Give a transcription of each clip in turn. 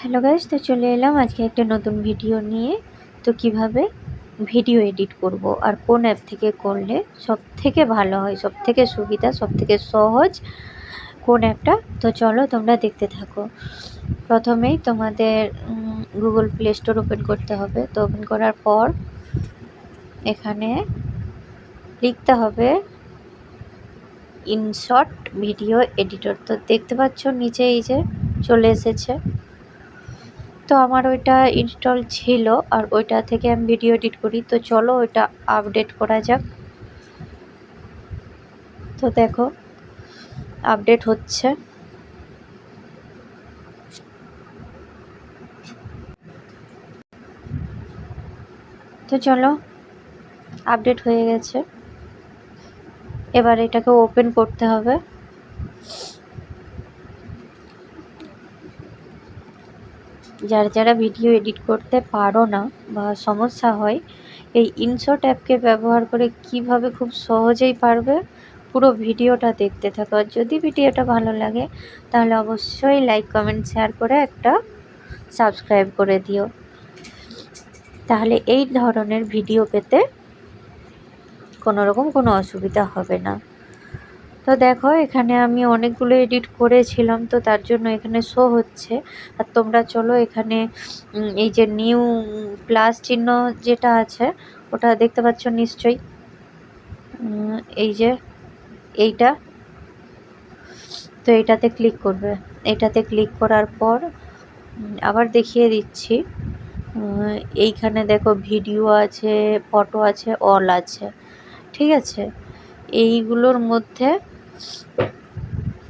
Hello guys, তো চলে এলাম আজকে একটা নতুন ভিডিও নিয়ে। তো কীভাবে ভিডিও এডিট করব আর কোন অ্যাপ থেকে করলে সব থেকে ভালো হয় সব থেকে সুবিধা সব থেকে সহজ কোন অ্যাপটা? তো চলো তোমরা দেখতে থাকো। প্রথমেই তোমাদের গুগল প্লে স্টোর ওপেন করতে হবে। তো ওপেন করার পর এখানে লিখতে হবে ইনশর্ট ভিডিও এডিটর তো দেখতে পাচ্ছ নিচে এই যে চলে এসেছে। তো আমার ওইটা ইনস্টল ছিল আর ওইটা থেকে আমি ভিডিও এডিট করি। তো চলো ওইটা আপডেট করা যাক। তো দেখো আপডেট হচ্ছে। তো চলো আপডেট হয়ে গেছে। এবার এটাকে ওপেন করতে হবে। যারা যারা ভিডিও এডিট করতে পারো না বা সমস্যা হয়, এই ইনশট অ্যাপকে ব্যবহার করে কীভাবে খুব সহজেই পারবে পুরো ভিডিওটা দেখতে থাকো। আর যদি ভিডিওটা ভালো লাগে, তাহলে অবশ্যই লাইক কমেন্ট শেয়ার করে একটা সাবস্ক্রাইব করে দিও। তাহলে এই ধরনের ভিডিও পেতে কোনো রকম কোনো অসুবিধা হবে না। তো দেখো, এখানে আমি অনেকগুলো এডিট করেছিলাম, তো তার জন্য এখানে শো হচ্ছে। আর তোমরা চলো এখানে এই যে নিউ প্লাস চিহ্ন যেটা আছে, ওটা দেখতে পাচ্ছ নিশ্চয়ই। এই যে এইটা। তো এটাতে ক্লিক করবে। এটাতে ক্লিক করার পর আবার দেখিয়ে দিচ্ছি। এইখানে দেখো ভিডিও আছে, ফটো আছে, অল আছে। ঠিক আছে? এইগুলোর মধ্যে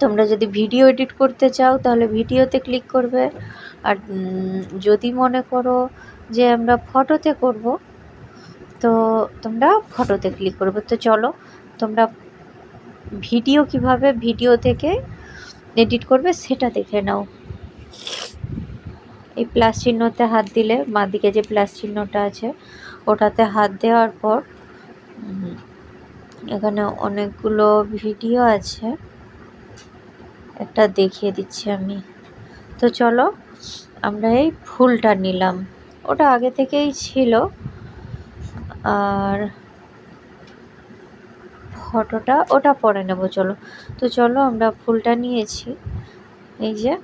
তোমরা যদি ভিডিও এডিট করতে চাও, তাহলে ভিডিওতে ক্লিক করবে। আর যদি মনে করো যে আমরা ফটোতে করব, তো তোমরা ফটোতে ক্লিক করবে। তো চলো, তোমরা ভিডিও কীভাবে ভিডিও থেকে এডিট করবে সেটা দেখে নাও। এই প্লাস চিহ্নতে হাত দিলে বাঁ দিকে যে প্লাস চিহ্নটা আছে, ওটাতে হাত দেওয়ার পর এখানে অনেকগুলো ভিডিও আছে। একটা দেখিয়ে দিচ্ছি আমি। তো চলো, আমরা এই ফুলটা নিলাম। ওটা আগে থেকেই ছিল। আর ফটোটা ওটা পরে নেব, চলো। তো চলো, আমরা ফুলটা নিয়েছি। এই যে।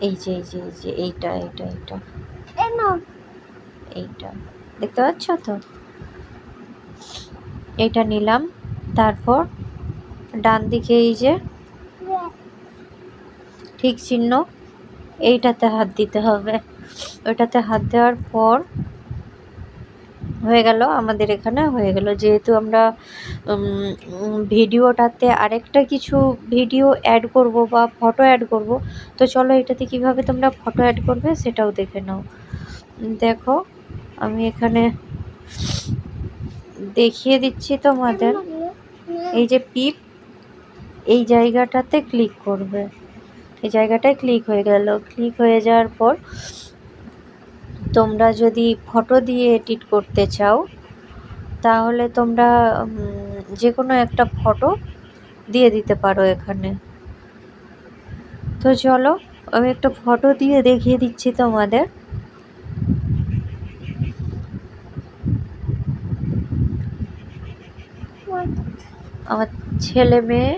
এই যে এই যে এই যে এইটা এইটা এইটা। এইটা। দেখতে পাচ্ছ তো? এইটা নিলাম তারপর ডান দিকে এই যে ঠিক চিহ্ন এইটাতে হাত দিতে হবে। ওইটাতে হাত দেওয়ার পর হয়ে গেল আমাদের এখানে হয়ে গেল। যেহেতু আমরা ভিডিওটাতে আরেকটা কিছু ভিডিও অ্যাড করব বা ফটো অ্যাড করব। তো চলো এটাতে কীভাবে তোমরা ফটো অ্যাড করবে সেটাও দেখে নাও। দেখো, আমি এখানে দেখিয়ে দিচ্ছি তোমাদের। এই যে পিপ এই জায়গাটাতে ক্লিক করবে। এই জায়গাটায় ক্লিক হয়ে গেল। ক্লিক হয়ে যাওয়ার পর তোমরা যদি ফটো দিয়ে এডিট করতে চাও, তাহলে তোমরা যে কোনো একটা ফটো দিয়ে দিতে পারো এখানে। তো চলো, আমি একটা ফটো দিয়ে দেখিয়ে দিচ্ছি তোমাদের। আমার ছেলে মেয়ে,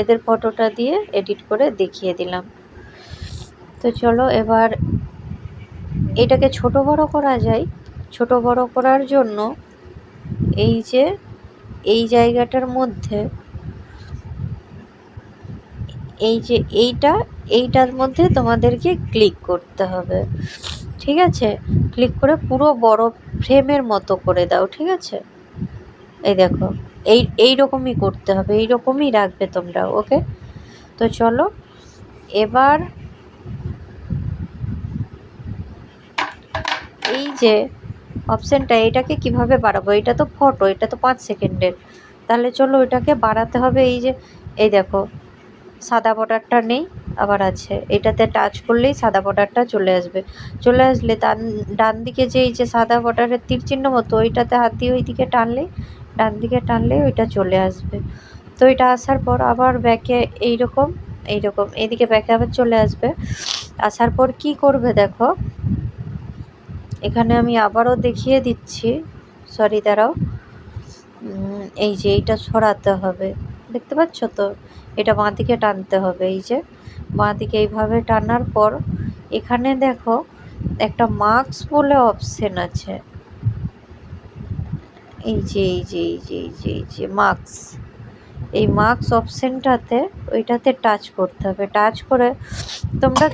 এদের ফটোটা দিয়ে এডিট করে দেখিয়ে দিলাম। তো চলো, এবার এটাকে ছোট বড় করা যায়। ছোট বড় করার জন্য এই যে এই জায়গাটার মধ্যে, এই যে এইটা, এইটার মধ্যে তোমাদেরকে ক্লিক করতে হবে। ঠিক আছে? ক্লিক করে পুরো বড় ফ্রেমের মতো করে দাও, ঠিক আছে? এই দেখো, এই এই রকমই করতে হবে এই রকমই রাখবে তোমরা, ওকে? তো চলো, এবার এই যে অপশানটা এটাকে কীভাবে বাড়াবো? এটা তো ফটো এটা তো পাঁচ সেকেন্ডের। তাহলে চলো এটাকে বাড়াতে হবে এই যে, এই দেখো, সাদা বর্ডারটা নেই, আবার আছে। এটাতে টাচ করলেই সাদা বর্ডারটা চলে আসবে। চলে আসলে ডান ডান দিকে যে এই যে সাদা বর্ডারের তীর চিহ্ন মতো, ওইটাতে হাত দিয়ে ওই দিকে টানলে ডান দিকে টানলে ওইটা চলে আসবে। তো এটা আসার পর আবার ব্যাকে এইরকম এইরকম এইদিকে ব্যাকে আবার চলে আসবে। আসার পর কি করবে দেখো এখানে আমি আবারও দেখিয়ে দিচ্ছি। সরি দাঁড়াও। এই যে এইটা সরাতে হবে। দেখতে পাচ্ছ তো? এটা বাঁ দিকে টানতে হবে। এই যে বাঁ দিকে এইভাবে টানার পর এখানে দেখো একটা মার্কস বলে অপশন আছে। এই যে এই যে এই যে এই যে এই যে মার্কস এই মার্কস অপশানটাতে ওইটাতে টাচ করতে হবে। টাচ করে তোমরা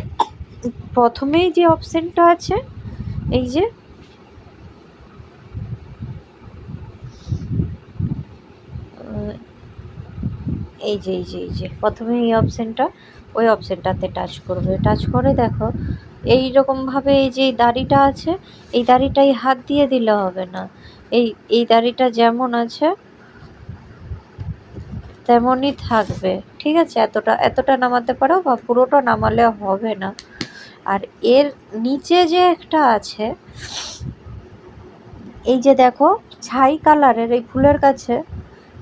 প্রথমেই যে অপশানটা আছে এই যে। এই যে এই যে এই যে। প্রথমে এই অপশানটা ওই অপশানটাতে টাচ করবে। টাচ করে দেখো, এই রকমভাবে এই যে দাড়িটা আছে, এই দাড়িটাই হাত দিয়ে দিলে হবে না। এই এই দাড়িটা যেমন আছে, তেমনই থাকবে। ঠিক আছে? এতটা এতটা নামাতে পারো বা পুরোটা নামালে হবে না। আর এর নিচে যে একটা আছে, এই যে দেখো, ছাই কালারের এই ফুলের কাছে,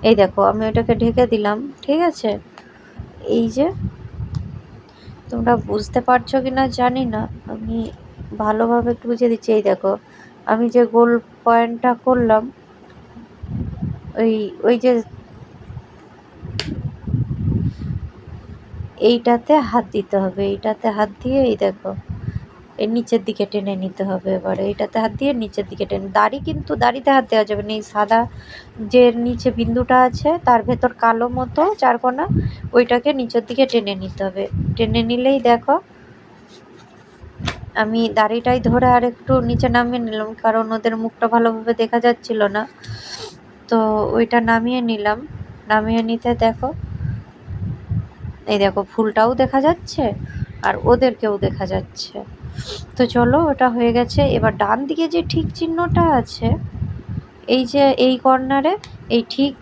এই দেখো, আমি ওটাকে ঢেকে দিলাম, ঠিক আছে? এই যে, তোমরা বুঝতে পারছ কি না জানি না, আমি ভালোভাবে একটু বুঝিয়ে দিচ্ছি। এই দেখো, আমি যে গোল পয়েন্টটা করলাম, ওই ওই যে এইটাতে হাত দিতে হবে, এইটাতে হাত দিয়ে এই দেখো, এর নিচের দিকে টেনে নিতে হবে এবারে, এইটাতে হাত দিয়ে নিচের দিকে টেনে, দাড়ি কিন্তু দাড়িতে হাত দেওয়া যাবে না, এই সাদা যে নিচে বিন্দুটা আছে তার ভেতর কালো মতো চারকোনা, ওইটাকে নিচের দিকে টেনে নিতে হবে, টেনে নিলেই দেখো, আমি দাড়িটাই ধরে আর একটু নিচে নামিয়ে নিলাম, কারণ ওদের মুখটা ভালোভাবে দেখা যাচ্ছিল না, তো ওইটা নামিয়ে নিলাম, নামিয়ে নিতে দেখো এই দেখো ফুলটাও দেখা যাচ্ছে আর ওদেরকেও দেখা যাচ্ছে। তো চলো ওটা হয়ে গেছে। এবার ডান দিকে যে ঠিক চিহ্নটা আছে, এই যে এই কর্নারে এই ঠিক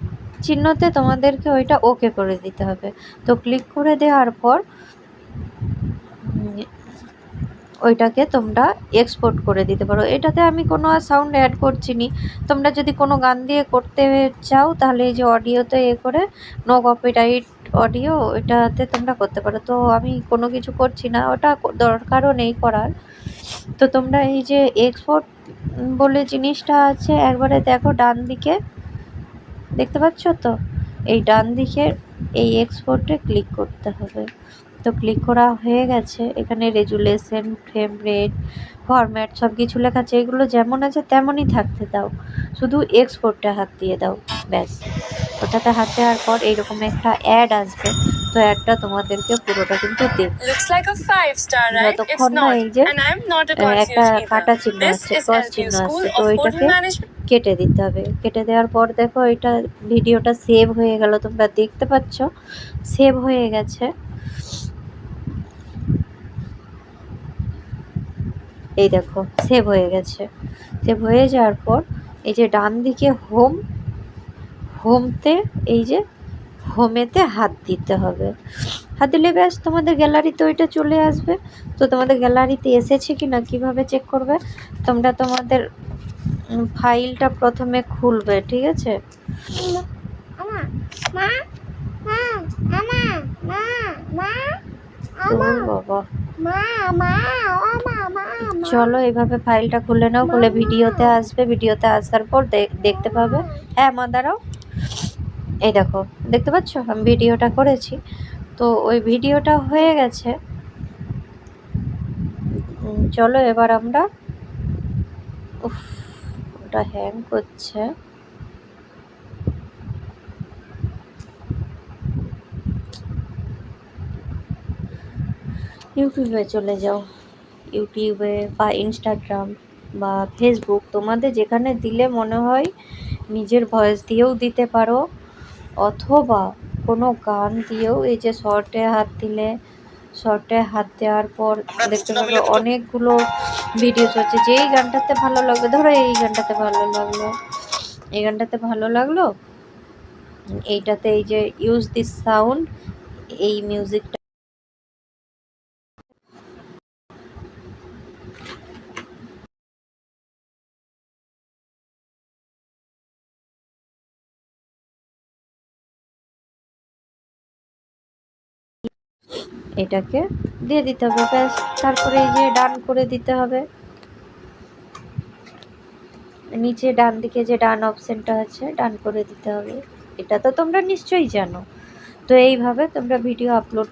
চিহ্নতে তোমাদেরকে ওইটা ওকে করে দিতে হবে। তো ক্লিক করে দেওয়ার পর, ওইটাকে তোমরা এক্সপোর্ট করে দিতে পারো। এটাতে আমি কোনো সাউন্ড অ্যাড করছি নি। তোমরা যদি কোনো গান দিয়ে করতে চাও, তাহলে এই যে অডিওতে এ করে নো কপিরাইট অডিও এটাতে তোমরা করতে পারো। তো আমি কোনো কিছু করছি না, ওটা দরকারও নেই করার। তো তোমরা এই যে এক্সপোর্ট বলে জিনিসটা আছে, একবারে দেখো ডান দিকে। দেখতে পাচ্ছ তো? এই ডান দিকের এই এক্সপোর্টে ক্লিক করতে হবে। তো ক্লিক করা হয়ে গেছে। এখানে রেজুলেশন ফ্রেম রেট ফরম্যাট সব কিছু লেখা আছে। এগুলো যেমন আছে তেমনই থাকতে দাও। শুধু এক্সপোর্টটা হাত দিয়ে দাও। ব্যাস। ওটাতে হাত দেওয়ার পর এইরকম একটা অ্যাড আসবে। তো অ্যাডটা তোমাদেরকে পুরোটা কিন্তু যতক্ষণ না এই যে একটা কাটা চিহ্ন আছে ক্রস চিহ্ন আছে তো ওইটাকে কেটে দিতে হবে। কেটে দেওয়ার পর দেখো এটা ভিডিওটা সেভ হয়ে গেল। তোমরা দেখতে পাচ্ছ? সেভ হয়ে গেছে। এই দেখো সেভ হয়ে গেছে। সেভ হয়ে যাওয়ার পর এই যে ডান দিকে হোম হোমতে এই যে হোমেতে হাত দিতে হবে। হাত দিলে ব্যাস তোমাদের গ্যালারিতে ওইটা চলে আসবে। তো তোমাদের গ্যালারিতে এসেছে কি না কীভাবে চেক করবে? তোমরা তোমাদের ফাইলটা প্রথমে খুলবে ঠিক আছে? চলো এইভাবে ফাইলটা খুলে নাও খুলে ভিডিওতে আসবে। ভিডিওতে আসার পর দেখতে পাবে। হ্যাঁ মা দাঁড়াও। এই দেখো, দেখতে পাচ্ছ? আমি ভিডিওটা করেছি। তো ওই ভিডিওটা হয়ে গেছে। চলো এবার আমরা উফ, ওটা হ্যাং করছে। ইউটিউবে চলে যাও। ইউটিউবে বা ইনস্টাগ্রাম বা ফেসবুক তোমাদের যেখানে দিলে মনে হয় নিজের ভয়েস দিয়েও দিতে পারো। অথবা কোনো গান দিয়েও এই যে শর্টে হাত দিলে শর্টে হাত দেওয়ার পর দেখতে পাবে অনেকগুলো ভিডিওস হচ্ছে। যেই গানটাতে ভালো লাগবে ধরো এই গানটাতে ভালো লাগল এই গানটাতে ভালো লাগল এইটাতে এই যে ইউজ দিস সাউন্ড এই মিউজিকটা এটাকে দিয়ে দিতে হবে, ব্যাস। তারপরে এই যে ডান করে দিতে হবে। নিচে ডান দিকে যে ডান অপশানটা আছে, ডান করে দিতে হবে। এটা তো তোমরা নিশ্চয়ই জানো। তো এইভাবে তোমরা ভিডিও আপলোড